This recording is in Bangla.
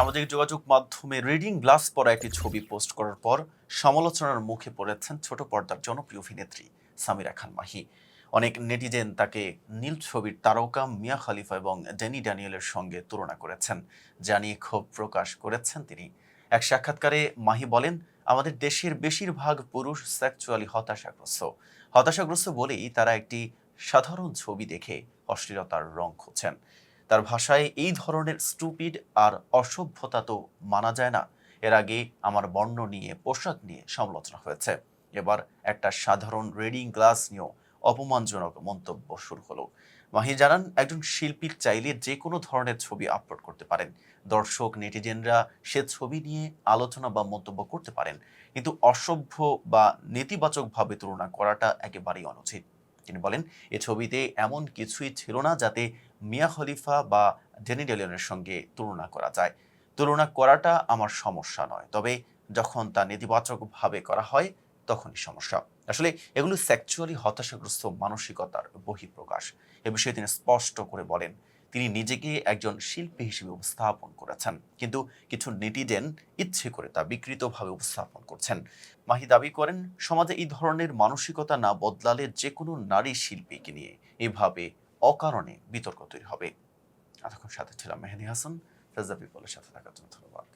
সামাজিক যোগাযোগ মাধ্যমে রিডিং গ্লাস পরা একটি ছবি পোস্ট করার পর সমালোচনার মুখে পড়েছেন ছোট পর্দার জনপ্রিয় অভিনেত্রী সামিরা খান মাহি। অনেক নেটিজেন তাকে নীল ছবির তারকা মিয়া খালিফা এবং ড্যানি ড্যানিয়েলের সঙ্গে তুলনা করেছেন, যা নিয়ে ক্ষোভ প্রকাশ করেছেন তিনি। এক সাক্ষাৎকারে মাহি বলেন, আমাদের দেশের বেশিরভাগ পুরুষ সেক্সুয়ালি হতাশাগ্রস্ত। হতাশাগ্রস্ত বলেই তারা একটি সাধারণ ছবি দেখে অশ্লীলতার রং খুঁজছেন। তার ভাষায় এই ধরনের স্টুপিড আর অসভ্যতা তো মানা যায় না। এর আগে আমার বর্ণ নিয়ে, পোশাক নিয়ে সমালোচনা হয়েছে। এবার একটা সাধারণ রিডিং গ্লাস নিয়েও অপমানজনক মন্তব্য শুরু হলো। মাহি জানান, একজন শিল্পীর চাইলে যে কোনো ধরনের ছবি আপলোড করতে পারেন। দর্শক, নেটিজেনরা সে ছবি নিয়ে আলোচনা বা মন্তব্য করতে পারেন। কিন্তু অসভ্য বা নেতিবাচকভাবে তুলনা করাটা একেবারেই অনুচিত। তিনি বলেন, এ ছবিতে এমন কিছুই ছিল না যাতে মিয়া খলিফা বা ড্যানি ডেলিয়নের সঙ্গে তুলনা করা যায়। তুলনা করাটা আমার সমস্যা নয়, তবে যখন তা নেতিবাচকভাবে করা হয়, তখনই সমস্যা। আসলে এগুলো সেক্সুয়ালি হতাশাগ্রস্ত মানসিকতার বহিঃপ্রকাশ। এ বিষয়ে তিনি স্পষ্ট করে বলেন তিনি নিজেকে একজন শিল্পী হিসেবে উপস্থাপন করেছেন। কিন্তু কিছু নেটিজেন ইচ্ছে করে তা বিকৃতভাবে উপস্থাপন করছেন। মাহি দাবি করেন, সমাজে এই ধরনের মানসিকতা না বদলালে যে কোনো নারী শিল্পীকে নিয়ে এভাবে অকারণে বিতর্ক তৈরি হবে। এতক্ষণ সাথে ছিলাম মেহেদি হাসান, ফেজা পিপলের সাথে থাকার জন্য ধন্যবাদ।